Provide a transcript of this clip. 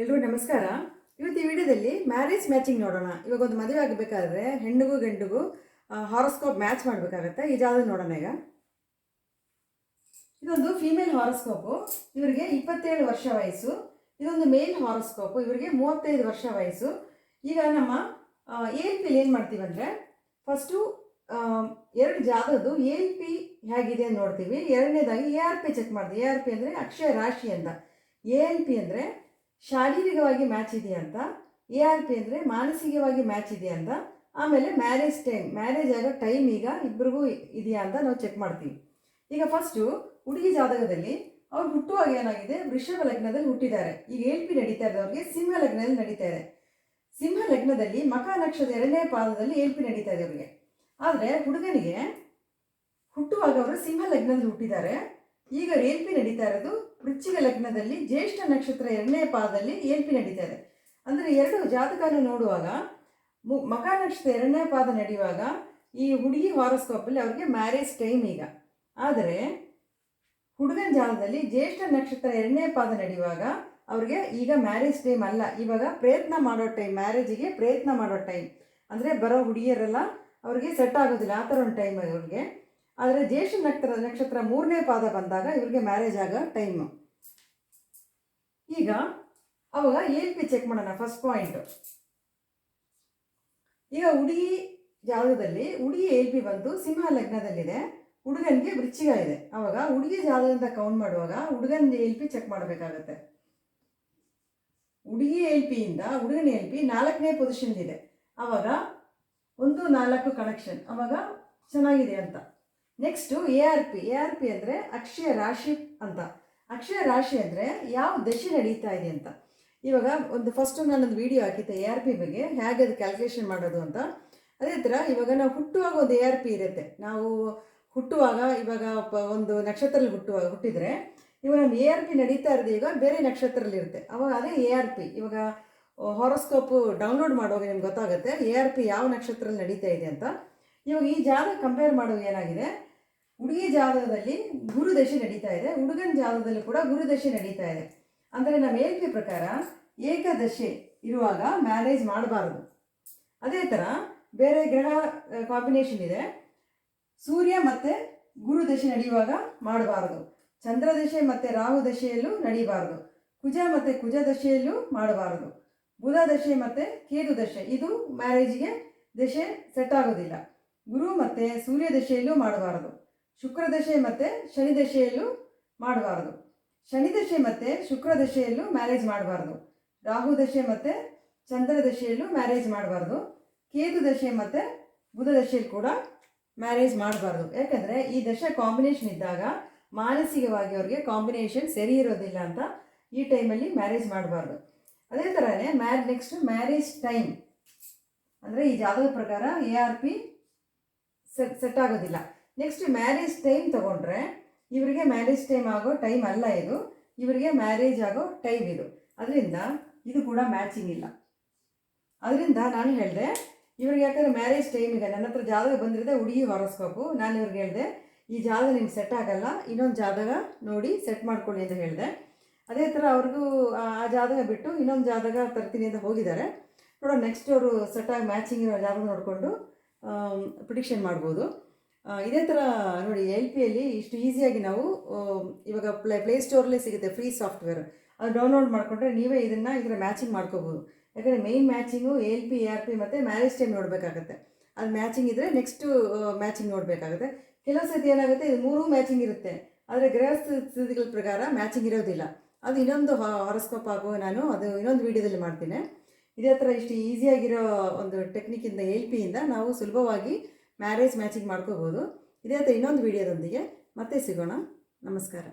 ಎಲ್ರಿಗೂ ನಮಸ್ಕಾರ. ಇವತ್ತು ಈ ವಿಡಿಯೋದಲ್ಲಿ ಮ್ಯಾರೇಜ್ ಮ್ಯಾಚಿಂಗ್ ನೋಡೋಣ. ಇವಾಗ ಒಂದು ಮದುವೆ ಆಗಬೇಕಾದ್ರೆ ಹೆಣ್ಣಿಗೂ ಗಂಡಿಗೂ ಹಾರೋಸ್ಕೋಪ್ ಮ್ಯಾಚ್ ಮಾಡಬೇಕಾಗತ್ತೆ. ಜಾಗ ನೋಡೋಣ ಈಗ. ಇದೊಂದು ಫೀಮೇಲ್ ಹಾರೋಸ್ಕೋಪು ಇವರಿಗೆ ಇಪ್ಪತ್ತೇಳು ವರ್ಷ ವಯಸ್ಸು. ಇದೊಂದು ಮೇಲ್ ಹಾರೋಸ್ಕೋಪು ಇವರಿಗೆ ಮೂವತ್ತೈದು ವರ್ಷ ವಯಸ್ಸು. ಈಗ ನಮ್ಮ ಎಲ್ ಪಿಲಿ ಏನು ಮಾಡ್ತೀವಿ ಅಂದರೆ ಫಸ್ಟು ಎರಡು ಜಾಗದ್ದು ಎಲ್ ಪಿ ಹೇಗಿದೆ ಅಂತ ನೋಡ್ತೀವಿ. ಎರಡನೇದಾಗಿ ಎ ಆರ್ ಪಿ ಚೆಕ್ ಮಾಡ್ತೀವಿ. ಎ ಆರ್ ಪಿ ಅಂದರೆ ಅಕ್ಷಯ ರಾಶಿ ಅಂತ. ಎ ಎಲ್ ಪಿ ಅಂದರೆ ಶಾರೀರಿಕವಾಗಿ ಮ್ಯಾಚ್ ಇದೆಯಾ ಅಂತ ಎ ಆರ್ ಪಿ ಅಂದರೆ ಮಾನಸಿಕವಾಗಿ ಮ್ಯಾಚ್ ಇದೆಯಾ ಅಂತ, ಆಮೇಲೆ ಮ್ಯಾರೇಜ್ ಟೈಮ್, ಮ್ಯಾರೇಜ್ ಆಗೋ ಟೈಮ್ ಈಗ ಇಬ್ಬರಿಗೂ ಇದೆಯಾ ಅಂತ ನಾವು ಚೆಕ್ ಮಾಡ್ತೀವಿ. ಈಗ ಫಸ್ಟು ಹುಡುಗಿ ಜಾತಕದಲ್ಲಿ ಅವ್ರು ಹುಟ್ಟುವಾಗ ಏನಾಗಿದೆ, ವೃಷಭ ಲಗ್ನದಲ್ಲಿ ಹುಟ್ಟಿದ್ದಾರೆ. ಈಗ ಎಲ್ ಪಿ ನಡೀತಾ ಅವ್ರಿಗೆ, ಸಿಂಹ ಲಗ್ನದಲ್ಲಿ ನಡೀತಾ ಇದೆ. ಸಿಂಹ ಲಗ್ನದಲ್ಲಿ ಮಕ ನಕ್ಷತ್ರದ ಎರಡನೇ ಪಾದದಲ್ಲಿ ಎಲ್ ಪಿ ನಡೀತಾ ಇದೆ ಅವರಿಗೆ. ಆದರೆ ಹುಡುಗನಿಗೆ ಹುಟ್ಟುವಾಗ ಅವರು ಸಿಂಹ ಲಗ್ನದಲ್ಲಿ ಹುಟ್ಟಿದ್ದಾರೆ. ಈಗ ಎಲ್ ಪಿ ನಡೀತಾ ಇರೋದು ವೃಶ್ಚಿಕ ಲಗ್ನದಲ್ಲಿ ಜ್ಯೇಷ್ಠ ನಕ್ಷತ್ರ ಎರಡನೇ ಪಾದದಲ್ಲಿ ಏಲ್ಪಿ ನಡೀತಾ ಇದೆ ಅಂದರೆ ಎರಡು ಜಾತಕನ ನೋಡುವಾಗ, ಮು ಮಕ ನಕ್ಷತ್ರ ಎರಡನೇ ಪಾದ ನಡೆಯುವಾಗ ಈ ಹುಡುಗಿ ಹಾರೋಸ್ಕೋಪಲ್ಲಿ ಅವ್ರಿಗೆ ಮ್ಯಾರೇಜ್ ಟೈಮ್ ಈಗ. ಆದರೆ ಹುಡುಗನ ಜಾಲದಲ್ಲಿ ಜ್ಯೇಷ್ಠ ನಕ್ಷತ್ರ ಎರಡನೇ ಪಾದ ನಡೆಯುವಾಗ ಅವ್ರಿಗೆ ಈಗ ಮ್ಯಾರೇಜ್ ಟೈಮ್ ಅಲ್ಲ. ಇವಾಗ ಪ್ರಯತ್ನ ಮಾಡೋ ಟೈಮ್, ಮ್ಯಾರೇಜಿಗೆ ಪ್ರಯತ್ನ ಮಾಡೋ ಟೈಮ್. ಅಂದರೆ ಬರೋ ಹುಡುಗಿಯರೆಲ್ಲ ಅವ್ರಿಗೆ ಸೆಟ್ ಆಗೋದಿಲ್ಲ. ಆ ಥರ ಒಂದು ಟೈಮ್ ಅವ್ರಿಗೆ. ಆದರೆ ಜ್ಯೇಷ್ಠ ನಕ್ಷತ್ರ ನಕ್ಷತ್ರ ಮೂರನೇ ಪಾದ ಬಂದಾಗ ಇವ್ರಿಗೆ ಮ್ಯಾರೇಜ್ ಆಗೋ ಟೈಮು ಈಗ ಅವಾಗ ಎಲ್ ಪಿ ಚೆಕ್ ಮಾಡೋಣ ಫಸ್ಟ್ ಪಾಯಿಂಟು ಈಗ ಹುಡುಗಿ ಜಾಗದಲ್ಲಿ ಹುಡುಗಿ ಎಲ್ ಪಿ ಬಂದು ಸಿಂಹ ಲಗ್ನದಲ್ಲಿದೆ. ಹುಡುಗನಿಗೆ ವೃಶ್ಚಿಕ ಇದೆ. ಅವಾಗ ಹುಡುಗಿ ಜಾಗದಿಂದ ಕೌಂಟ್ ಮಾಡುವಾಗ ಹುಡುಗನ ಎಲ್ ಪಿ ಚೆಕ್ ಮಾಡಬೇಕಾಗತ್ತೆ. ಹುಡುಗಿ ಎಲ್ ಪಿಯಿಂದ ಹುಡುಗನ ಎಲ್ ಪಿ ನಾಲ್ಕನೇ ಪೊಸಿಷನ್ ಇದೆ. ಅವಾಗ ಒಂದು ನಾಲ್ಕು ಕನೆಕ್ಷನ್ ಅವಾಗ ಚೆನ್ನಾಗಿದೆ ಅಂತ. Next A R P A R P ಅಂದರೆ ಅಕ್ಷಯ ರಾಶಿ ಅಂತ. ಅಕ್ಷಯ ರಾಶಿ ಅಂದರೆ ಯಾವ ದಶೆ ನಡೀತಾ ಇದೆ ಅಂತ. ಇವಾಗ ಒಂದು ಫಸ್ಟು ನಾನೊಂದು ವಿಡಿಯೋ ಹಾಕಿದ್ದೆ ಎ ಆರ್ ಪಿ ಬಗ್ಗೆ. ಹೇಗೆ ಅದು ಕ್ಯಾಲ್ಕುಲೇಷನ್ ಮಾಡೋದು ಅಂತ. ಅದೇ ಥರ ಇವಾಗ ನಾವು ಹುಟ್ಟುವಾಗ ಒಂದು ಎ ಆರ್ ಪಿ ಇರುತ್ತೆ. ನಾವು ಹುಟ್ಟುವಾಗ, ಇವಾಗ ಒಂದು ನಕ್ಷತ್ರದಲ್ಲಿ ಹುಟ್ಟುವಾಗ ಹುಟ್ಟಿದರೆ ಇವಾಗ ನಮ್ಮ ಎ ಆರ್ ಪಿ ನಡೀತಾ ಇರೋದು ಈಗ ಬೇರೆ ನಕ್ಷತ್ರದಲ್ಲಿ ಇರುತ್ತೆ. ಅವಾಗ ಅದೇ ಎ ಆರ್ ಪಿ ಇವಾಗ ಹಾರೋಸ್ಕೋಪು ಡೌನ್ಲೋಡ್ ಮಾಡುವಾಗ ನಿಮ್ಗೆ ಗೊತ್ತಾಗುತ್ತೆ ಎ ಆರ್ ಪಿ ಯಾವ ನಕ್ಷತ್ರದಲ್ಲಿ ನಡೀತಾ ಇದೆ ಅಂತ. ಇವಾಗ ಈ ಜಾಗ ಕಂಪೇರ್ ಮಾಡುವಾಗ ಏನಾಗಿದೆ? ಹುಡುಗಿ ಜಾಗದಲ್ಲಿ ಗುರುದಶೆ ನಡೀತಾ ಇದೆ ಹುಡುಗನ ಜಾಗದಲ್ಲಿ ಕೂಡ ಗುರುದಶೆ ನಡೀತಾ ಇದೆ. ಅಂದರೆ ನಮ್ಮ ಹೇಳಿಕೆ ಪ್ರಕಾರ ಏಕದಶೆ ಇರುವಾಗ ಮ್ಯಾರೇಜ್ ಮಾಡಬಾರದು. ಅದೇ ಥರ ಬೇರೆ ಗ್ರಹ ಕಾಂಬಿನೇಷನ್ ಇದೆ. ಸೂರ್ಯ ಮತ್ತು ಗುರುದಶೆ ನಡೆಯುವಾಗ ಮಾಡಬಾರದು. ಚಂದ್ರದಶೆ ಮತ್ತು ರಾಹು ದಶೆಯಲ್ಲೂ ನಡೀಬಾರ್ದು. ಕುಜ ಮತ್ತು ಕುಜ ದಶೆಯಲ್ಲೂ ಮಾಡಬಾರ್ದು. ಬುಧ ದಶೆ ಮತ್ತು ಕೇತು ದಶೆ, ಇದು ಮ್ಯಾರೇಜಿಗೆ ದಶೆ ಸೆಟ್ ಆಗೋದಿಲ್ಲ. ಗುರು ಮತ್ತು ಸೂರ್ಯ ದಶೆಯಲ್ಲೂ ಮಾಡಬಾರದು. ಶುಕ್ರ ದಶೆ ಮತ್ತು ಶನಿ ದಶೆಯಲ್ಲೂ ಮಾಡಬಾರದು. ಶನಿ ದಶೆ ಮತ್ತು ಶುಕ್ರ ದಶೆಯಲ್ಲೂ ಮ್ಯಾರೇಜ್ ಮಾಡಬಾರ್ದು. ರಾಹು ದಶೆ ಮತ್ತು ಚಂದ್ರ ದಶೆಯಲ್ಲೂ ಮ್ಯಾರೇಜ್ ಮಾಡಬಾರ್ದು. ಕೇತು ದಶೆ ಮತ್ತು ಬುಧ ದಶೆಯಲ್ಲಿ ಕೂಡ ಮ್ಯಾರೇಜ್ ಮಾಡಬಾರ್ದು. ಯಾಕಂದರೆ ಈ ದಶೆ ಕಾಂಬಿನೇಷನ್ ಇದ್ದಾಗ ಮಾನಸಿಕವಾಗಿ ಅವ್ರಿಗೆ ಕಾಂಬಿನೇಷನ್ ಸರಿ ಇರೋದಿಲ್ಲ ಅಂತ ಈ ಟೈಮಲ್ಲಿ ಮ್ಯಾರೇಜ್ ಮಾಡಬಾರ್ದು. ಅದೇ ಥರನೇ ಮ್ಯಾರ್ ನೆಕ್ಸ್ಟ್ ಮ್ಯಾರೇಜ್ ಟೈಮ್ ಅಂದರೆ ಈ ಜಾತಕದ ಪ್ರಕಾರ A R P set set ಆಗೋದಿಲ್ಲ. ನೆಕ್ಸ್ಟ್ ಮ್ಯಾರೇಜ್ ಟೈಮ್ ತಗೊಂಡ್ರೆ ಇವರಿಗೆ ಮ್ಯಾರೇಜ್ ಟೈಮ್ ಆಗೋ ಟೈಮ್ ಅಲ್ಲ ಇದು. ಇವರಿಗೆ ಮ್ಯಾರೇಜ್ ಆಗೋ ಟೈಮ್ ಇದು. ಅದರಿಂದ ಇದು ಕೂಡ ಮ್ಯಾಚಿಂಗ್ ಇಲ್ಲ. ಅದರಿಂದ ನಾನು ಹೇಳಿದೆ, ಇವ್ರಿಗೆ ಯಾಕಂದರೆ ಮ್ಯಾರೇಜ್ ಟೈಮ್ ಇದೆ ನನ್ನ ಹತ್ರ ಜಾತಕ ಬಂದಿರದೆ ಹುಡುಗಿ ಹೊರಸ್ಕೋಪು ನಾನು ಇವ್ರಿಗೆ ಹೇಳಿದೆ, ಈ ಜಾತಕ ನಿಮ್ಗೆ ಸೆಟ್ ಆಗಲ್ಲ, ಇನ್ನೊಂದು ಜಾದಗ ನೋಡಿ ಸೆಟ್ ಮಾಡ್ಕೊಳ್ಳಿ ಅಂತ ಹೇಳಿದೆ. ಅದೇ ಥರ ಅವ್ರಿಗೂ ಆ ಜಾತಕ ಬಿಟ್ಟು ಇನ್ನೊಂದು ಜಾದಗ ತರ್ತೀನಿ ಅಂತ ಹೋಗಿದ್ದಾರೆ. ನೋಡೋಣ ನೆಕ್ಸ್ಟ್ ಅವರು ಸೆಟ್ ಆಗಿ ಮ್ಯಾಚಿಂಗ್ ಇರೋ ಜಾತಕ ನೋಡಿಕೊಂಡು ಪ್ರಿಡಿಕ್ಷನ್ ಮಾಡ್ಬೋದು. ಇದೇ ಥರ ನೋಡಿ ಎಲ್ ಪಿಯಲ್ಲಿ ಇಷ್ಟು ಈಸಿಯಾಗಿ ನಾವು ಇವಾಗ ಪ್ಲೇ ಪ್ಲೇ ಸ್ಟೋರಲ್ಲೇ ಸಿಗುತ್ತೆ ಫ್ರೀ ಸಾಫ್ಟ್ವೇರ್ ಅದು ಡೌನ್ಲೋಡ್ ಮಾಡಿಕೊಂಡ್ರೆ ನೀವೇ ಇದನ್ನು ಇದರ ಮ್ಯಾಚಿಂಗ್ ಮಾಡ್ಕೋಬೋದು. ಯಾಕಂದರೆ main matching L P A R P ಮತ್ತು ಮ್ಯಾರೇಜ್ ಟೈಮ್ ನೋಡಬೇಕಾಗತ್ತೆ. ಅದು ಮ್ಯಾಚಿಂಗ್ ಇದ್ದರೆ ನೆಕ್ಸ್ಟು ಮ್ಯಾಚಿಂಗ್ ನೋಡಬೇಕಾಗುತ್ತೆ. ಕೆಲವು ಸತಿ ಏನಾಗುತ್ತೆ, ಇದು ಮೂರೂ ಮ್ಯಾಚಿಂಗ್ ಇರುತ್ತೆ. ಆದರೆ ಗ್ರಹ ಸ್ಥಿತಿಗಳ ಪ್ರಕಾರ ಮ್ಯಾಚಿಂಗ್ ಇರೋದಿಲ್ಲ. ಅದು ಇನ್ನೊಂದು ಹಾರೋಸ್ಕೋಪ್ ಆಗೋ ನಾನು ಅದು ಇನ್ನೊಂದು ವೀಡಿಯೋದಲ್ಲಿ ಮಾಡ್ತೀನಿ. ಇದೇ ಥರ ಇಷ್ಟು ಈಸಿಯಾಗಿರೋ ಒಂದು ಟೆಕ್ನಿಕಿಂದ ಎಲ್ ಪಿಯಿಂದ ನಾವು ಸುಲಭವಾಗಿ ಮ್ಯಾರೇಜ್ ಮ್ಯಾಚಿಂಗ್ ಮಾಡ್ಕೋಬೋದು. ಇದೇ ಥರ ಇನ್ನೊಂದು ವೀಡಿಯೋದೊಂದಿಗೆ ಮತ್ತೆ ಸಿಗೋಣ. ನಮಸ್ಕಾರ.